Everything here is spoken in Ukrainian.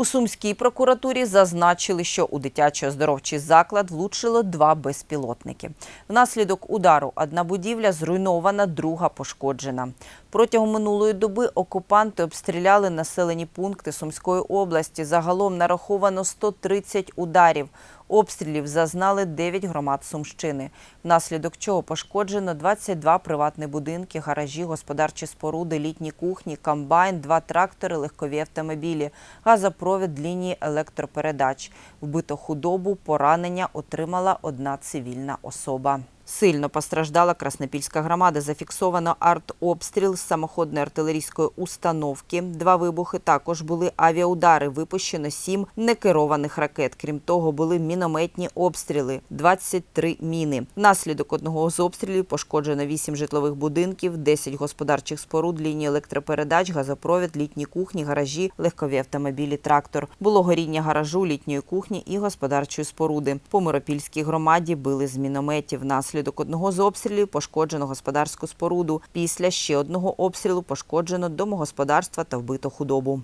У Сумській прокуратурі зазначили, що у дитячо оздоровчий заклад влучило два безпілотники. Внаслідок удару одна будівля зруйнована, друга пошкоджена. Протягом минулої доби окупанти обстріляли населені пункти Сумської області. Загалом нараховано 130 ударів. Обстрілів зазнали 9 громад Сумщини, внаслідок чого пошкоджено 22 приватні будинки, гаражі, господарчі споруди, літні кухні, комбайн, два трактори, легкові автомобілі, газопровід лінії електропередач. Вбито худобу, поранення отримала одна цивільна особа. Сильно постраждала Краснопільська громада. Зафіксовано артобстріл з самоходної артилерійської установки. Два вибухи також були авіаудари. Випущено сім некерованих ракет. Крім того, були мінометні обстріли 23 міни. Внаслідок одного з обстрілів пошкоджено 8 житлових будинків, 10 господарчих споруд, лінії електропередач, газопровід, літні кухні, гаражі, легкові автомобілі, трактор. Було горіння гаражу, літньої кухні і господарчої споруди. По Миропільській громаді били з мінометів. Внаслідок одного з обстрілів пошкоджено господарську споруду. Після ще одного обстрілу пошкоджено домогосподарства та вбито худобу.